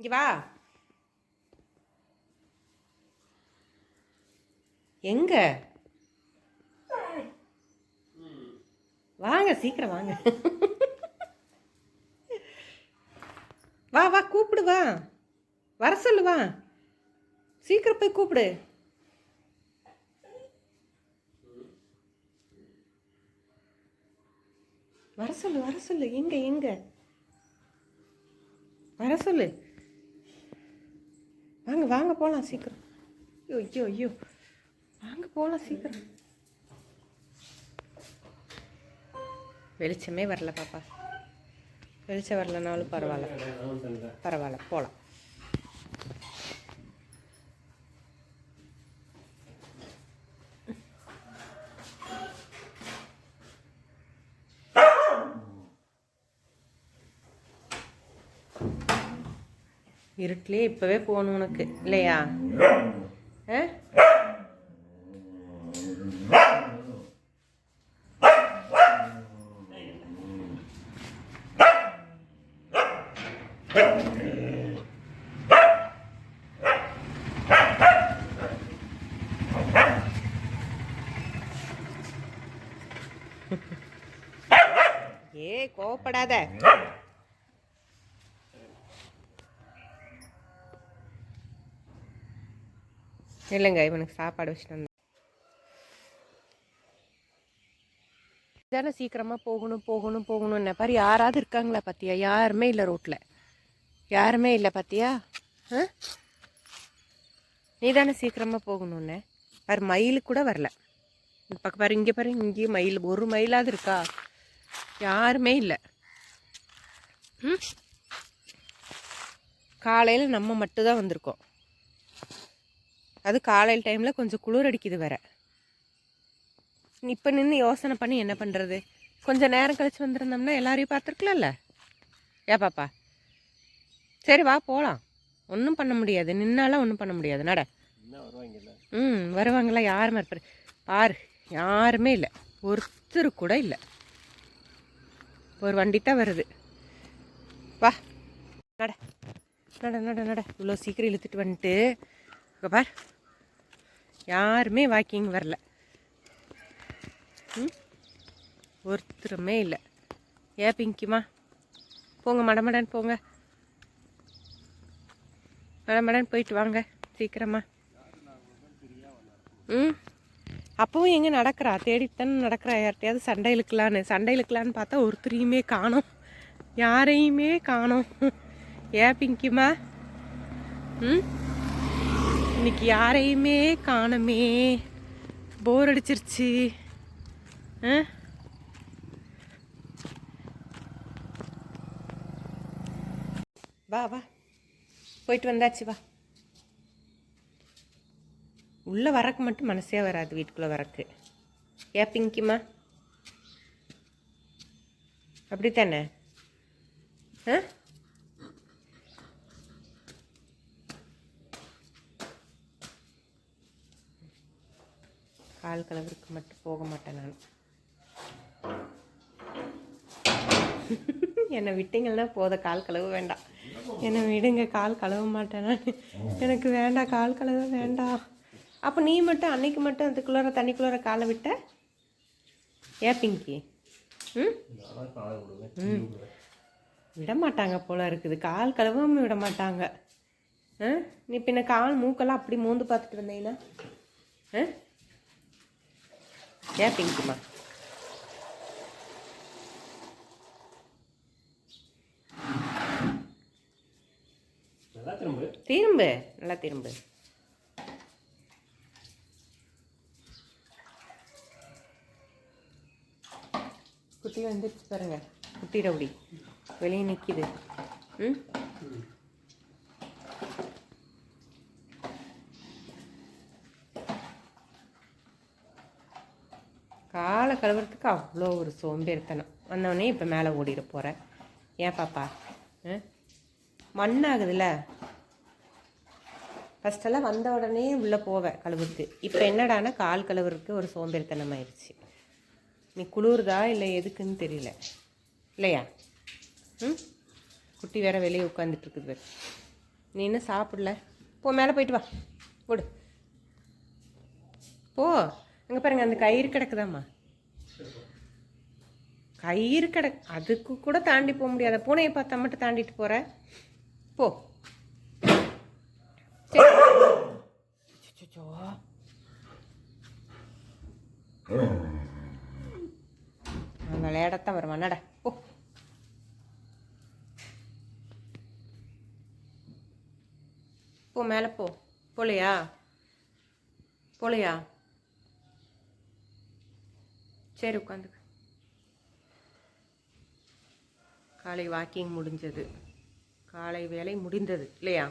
இங்கே வா. எங்க? வாங்க சீக்கிரம் வாங்க. வா வா கூப்பிடு வா. வர சொல்லு வா. சீக்கிரம் போய் கூப்பிடு. வர சொல்லு வர சொல்லு. எங்க எங்க? வர சொல்லு. வாங்க போகலாம் சீக்கிரம். ஐயோ ஐயோ ஐயோ. வாங்க போகலாம் சீக்கிரம். வெளிச்சமே வரல பாப்பா. வெளிச்சம் வரலனாலும் பரவாயில்ல. பரவாயில்ல போகலாம் இருட்டிலே இப்போவே போகணும் உனக்கு இல்லையா? ஆ? ஏ கோவப்படாத. இல்லைங்க இவனுக்கு சாப்பாடு வச்சுட்டு வந்தேன். தானே சீக்கிரமாக போகணும் போகணும் போகணும்னு பாரு யாராவது இருக்காங்களா பார்த்தியா யாருமே இல்லை ரோட்டில் யாருமே இல்லை பார்த்தியா ஆ? நீ தானே சீக்கிரமாக போகணுன்னு பாரு மயில் கூட வரல. பக்கம் பாரு இங்கே பாரு இங்கேயும் மயில். ஒரு மயிலாவது இருக்கா? யாருமே இல்லை. ம்? காலையில் நம்ம மட்டும்தான் வந்திருக்கோம். அது காலையில் டைமில் கொஞ்சம் குளிர் அடிக்குது வேற. இப்போ நின்று யோசனை பண்ணி என்ன பண்ணுறது கொஞ்சம் நேரம் கழிச்சு வந்திருந்தோம்னா எல்லாரையும் பார்த்துருக்கலாம்ல? ஏ பாப்பா. சரி வா போகலாம் ஒன்றும் பண்ண முடியாது. நின்னாலாம் ஒன்றும் பண்ண முடியாது. நட. ம் வருவாங்களா யாருமே இருப்பார் பாரு யாருமே இல்லை. ஒருத்தர் கூட இல்லை. ஒரு வண்டி தான் வருது. வா. நட. நட நட நட. இவ்வளோ சீக்கிரம் இழுத்துட்டு வந்துட்டு. பார். யாருமே வாக்கிங் வரல. ம்? ஒருத்தருமே இல்லை. ஏன் பிங்கிமா போங்க மடமடன் போங்க. மடமடன் போயிட்டு வாங்க சீக்கிரமா. ம்? அப்போவும் எங்கே நடக்கிறா? தேடித்தானே நடக்கிறா? யார்கிட்டையாவது சண்டை இழுக்கலான்னு. சண்டை இழுக்கலான்னு பார்த்தா ஒருத்தரையுமே காணோம். யாரையுமே காணோம். ஏன் பிங்கிமா ம்? இன்னைக்கு யாரையுமே காணமே. போர் அடிச்சிருச்சு. ஆ? வா வா. போயிட்டு வந்தாச்சு வா. உள்ளே வரக்கு மட்டும் மனசே வராது வீட்டுக்குள்ளே வரக்கு. ஏ பிங்கிமா அப்படித்தானே? ஆ? கால் கலவருக்கு மட்டும் போக மாட்டேன் நான். என்னை விட்டீங்கன்னா போத கால் கழுவ வேண்டாம். என்னை விடுங்க கால் கழுவ மாட்டேன் நான். எனக்கு வேண்டாம் கால் கழுவ வேண்டாம். அப்போ நீ மட்டும் அன்னைக்கு மட்டும் அதுக்குள்ளார தண்ணிக்குள்ளார காலை விட்ட? ஏன் பிங்கி? ம்? ம். விட மாட்டாங்க போல இருக்குது. கால் கழுவாம விட மாட்டாங்க. ஆ? நீ பின்ன கால் மூக்கெல்லாம் அப்படி மோந்து பார்த்துட்டு வந்தீங்கன்னா ஆ? ஏன் பிங்குமா திரும்பு. நல்லா திரும்பு. குட்டி வந்துடுச்சு பாருங்க. குட்டி ரவுடி. வெளியே நிற்கிது ம். காலை கழுவுறதுக்கு அவ்வளோ ஒரு சோம்பேறித்தனம். வந்தவொடனே இப்போ மேலே ஓடிட போகிறேன் ஏன் பாப்பா? மண்ணாகுதுல? மண்ணாகுதுல்ல ஃபஸ்ட்டெல்லாம் வந்த உடனே உள்ளே போவேன் கழுவுறதுக்கு. இப்போ என்னடானா கால் கழுவுறதுக்கு ஒரு சோம்பேறித்தனம் ஆயிடுச்சு. நீ குளிருதா இல்லை எதுக்குன்னு தெரியல. இல்லையா? ம்? குட்டி வேற வெளியே உட்காந்துட்டு இருக்குது நீ இன்னும் சாப்பிடல? போ மேலே போயிட்டு வா. போடு போ. அங்கே பாருங்க அந்த கயிறு கிடக்குதாம்மா. கயிறு கடை. அதுக்கு கூட தாண்டி போக முடியாத. பூனையை பார்த்தா மட்டும் தாண்டிட்டு போற. போ. விளையாடத்தான் வருவான் நட போ. போ மேலே போ. போலையா? போலையா? சரி உட்காந்துக்க. காலை வாக்கிங் முடிஞ்சது. காலை வேலை முடிந்தது இல்லையா?